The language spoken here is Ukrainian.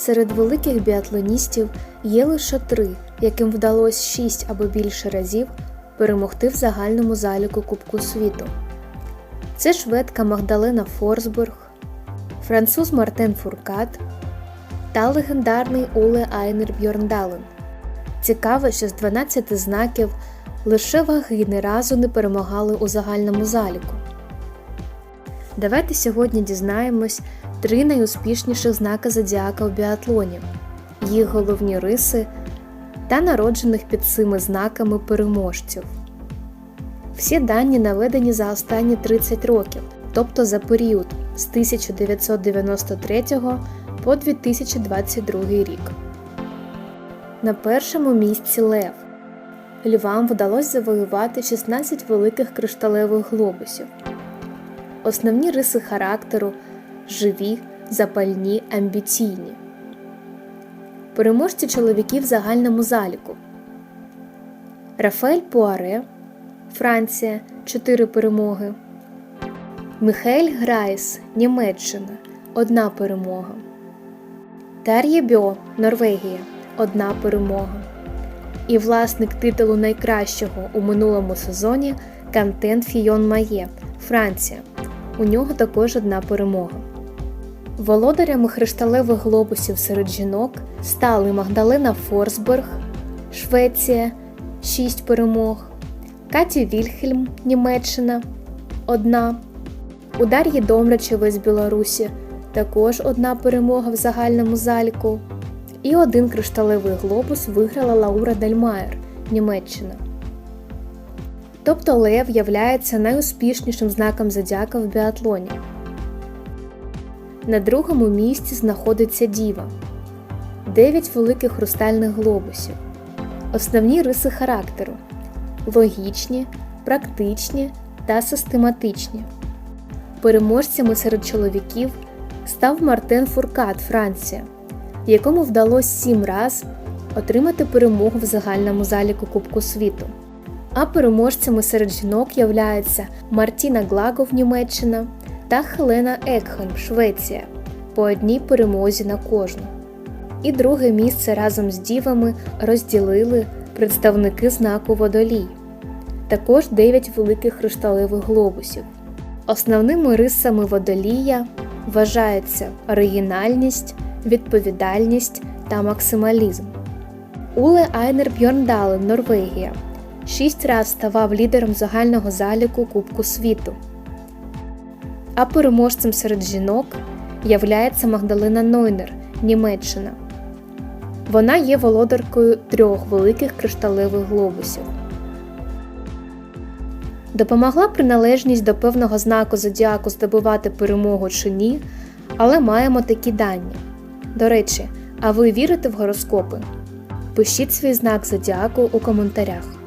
Серед великих біатлоністів є лише три, яким вдалося шість або більше разів перемогти в загальному заліку Кубку світу. Це шведка Магдалена Форсбург, француз Мартен Фуркат та легендарний Уле Айнер Бьорндален. Цікаво, що з 12 знаків лише ваги ні разу не перемагали у загальному заліку. Давайте сьогодні дізнаємось три найуспішніших знака зодіака у біатлоні, їх головні риси та народжених під цими знаками переможців. Всі дані наведені за останні 30 років, тобто за період з 1993 по 2022 рік. На першому місці Лев. Львам вдалося завоювати 16 великих кришталевих глобусів. Основні риси характеру живі, запальні, амбіційні. Переможці чоловіків загальному заліку. Рафаель Пуаре, Франція 4 перемоги. Михель Грайс, Німеччина 1 перемога. Тер'є Бьо, Норвегія 1 перемога. І власник титулу найкращого у минулому сезоні Кантен Фійон Має, Франція. У нього також одна перемога. Володарями кришталевих глобусів серед жінок стали Магдалена Форсберг, Швеція 6 перемог, Каті Вільхельм, Німеччина 1, у Дар'ї з Білорусі також одна перемога в загальному заліку. І один кришталевий глобус виграла Лаура Дельмаєр, Німеччина. Тобто Лев являється найуспішнішим знаком зодіака в біатлоні. На другому місці знаходиться Діва 9 великих хрустальних глобусів. Основні риси характеру логічні, практичні та систематичні. Переможцями серед чоловіків став Мартен Фуркат, Франція, якому вдалося сім раз отримати перемогу в загальному заліку Кубку світу. А переможцями серед жінок являються Мартіна Глагов, Німеччина та Хелена Екхельм, Швеція, по одній перемозі на кожну. І друге місце разом з дівами розділили представники знаку Водолій, також 9 великих кришталевих глобусів. Основними рисами водолія вважаються оригінальність, відповідальність та максималізм. Уле Айнер Бьорндален, Норвегія, шість разів ставав лідером загального заліку Кубку світу. А переможцем серед жінок являється Магдалина Нойнер, Німеччина. Вона є володаркою трьох великих кришталевих глобусів. Допомогла приналежність до певного знаку зодіаку здобувати перемогу чи ні, але маємо такі дані. До речі, а ви вірите в гороскопи? Пишіть свій знак зодіаку у коментарях.